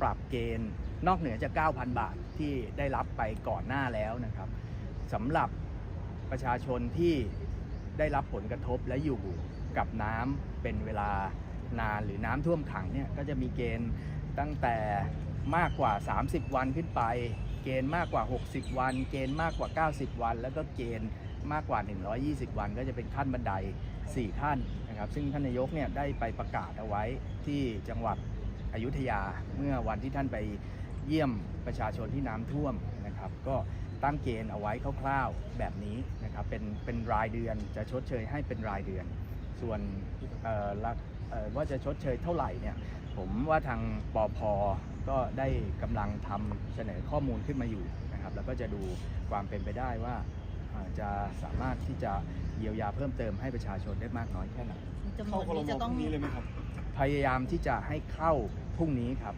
ปรับเกณฑ์นอกเหนือจาก 9,000 บาทที่ได้รับไปก่อนหน้าแล้วนะครับสำหรับประชาชนที่ได้รับผลกระทบและอยู่กับน้ำเป็นเวลานานหรือน้ำท่วมขังเนี่ยก็จะมีเกณฑ์ตั้งแต่มากกว่า 30 วันขึ้นไป เกณฑ์มากกว่า 60 วัน เกณฑ์มากกว่า 90 วัน แล้วก็เกณฑ์มากกว่า 120 วัน ก็จะเป็นขั้นบันได 4 ขั้นนะครับ ซึ่งท่านนายกเนี่ยได้ไปประกาศเอาไว้ที่จังหวัด อยุธยาเมื่อวันที่ท่านไปเยี่ยมประชาชนที่น้ำท่วมนะครับ ก็ตั้งเกณฑ์เอาไว้คร่าวๆแบบนี้นะครับเป็นเป็นรายเดือนจะชดเชยให้เป็นรายเดือน ส่วนเอ่อละเอ่อว่าจะชดเชยเท่าไหร่เนี่ยผมว่าทางปอพก็ได้กำลังทำเสนอข้อมูลขึ้นมาอยู่นะครับ แล้วก็จะดูความเป็นไปได้ว่าอ่าจะสามารถที่จะเยียวยาเพิ่มเติมให้ประชาชนได้มากน้อยแค่ไหนจำนเข้าวนคอรนี้มอจะพต้องรุ่งนี้เลยไหมครับ พยายามที่จะให้เข้าพรุ่งนี้ครับ